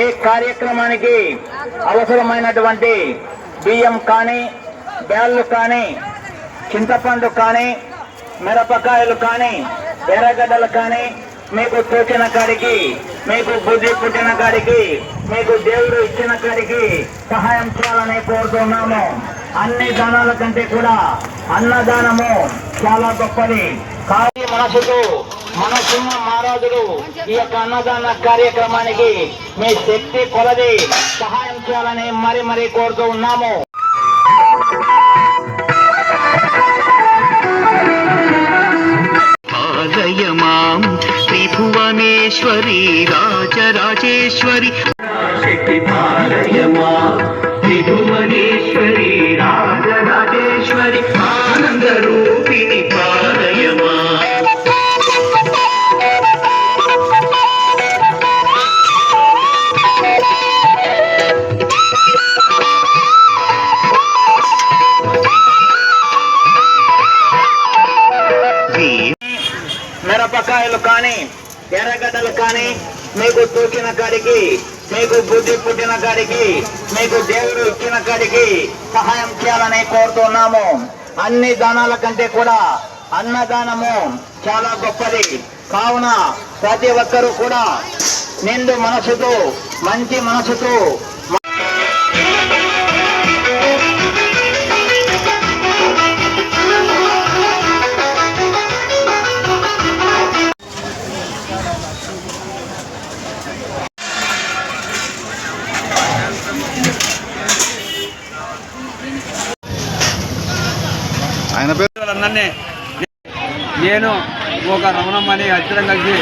ఈ కార్యక్రమానికి అవసరమైనటువంటి బియ్యం కానీ బ్యాళ్ళు కానీ చింతపండు కానీ మిరపకాయలు కానీ ఎర్రగడ్డలు కానీ మీకు తోచిన కాడికి మీకు బుద్ధి పుట్టిన కాడికి మీకు దేవుడు ఇచ్చిన కాడికి సహాయం చేయాలని కోరుతున్నాము. అన్ని దానాల కంటే కూడా అన్నదానము చాలా గొప్పది. కాళీ మనసుకు మనసున్న మహారాజులు ఈ యొక్క అన్నదాన కార్యక్రమానికి మీ శక్తి కొలది సహాయం చేయాలని మరి మరి కోరుతూ ఉన్నాము. త్రిభువనేశ్వరి రాజరాజేశ్వరి. శక్తి పాలయ మిరపకాయలు కానీ ఎర్రగడ్డలు కానీ మీకు తూకిన కాడికి మీకు బుద్ధి పుట్టిన కాడికి మీకు దేవుడు ఇచ్చిన కాడికి సహాయం చేయాలని కోరుతున్నాము. అన్ని దానాల కంటే కూడా అన్నదానము చాలా గొప్పది. కావున ప్రతి ఒక్కరూ కూడా నిండు మనసుతో మంచి మనసుతో ఆయన పేరు నేను ఒక రమణమ్మ అని ఇద్దరం కలిసి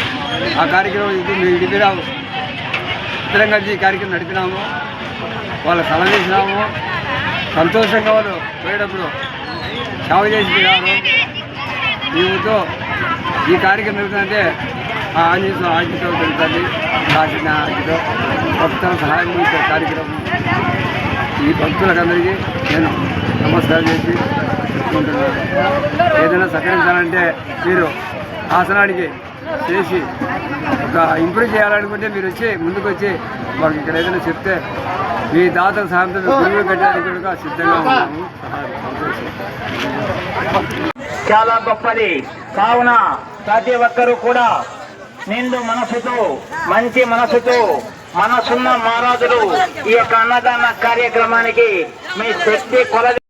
ఆ కార్యక్రమం ఇది మేము కలిసి ఈ కార్యక్రమం నడిపినాము. వాళ్ళు సలహా చేసినాము సంతోషంగా వాళ్ళు పోయేటప్పుడు సేవ చేసి దీంతో ఈ కార్యక్రమం జరుగుతుందంటే ఆ ఆంజనేయ స్వామి జరుగుతుంది. రాసిన ఆంజనేయ భక్తుల సహాయం చేసే కార్యక్రమం. ఈ భక్తులకందరికీ నేను నమస్కారం చేసి చెప్పుకుంటున్నాను. ఏదైనా సహకరించాలంటే మీరు ఆసనానికి చేసి ఒక ఇంప్రూవ్ చేయాలనుకుంటే మీరు వచ్చి ముందుకు వచ్చి మాకు ఇక్కడ ఏదైనా చెప్తే మీ దాత సహాయంతో గురువులు కట్టడానికి కూడా సిద్ధంగా ఉన్నాము. చాలా గొప్పది. కావున ప్రతి ఒక్కరూ కూడా నిండు మనసుతో మంచి మనసుతో మనసున్న మహారాజులు ఈ యొక్క అన్నదాన కార్యక్రమానికి మీ శక్తి కొలది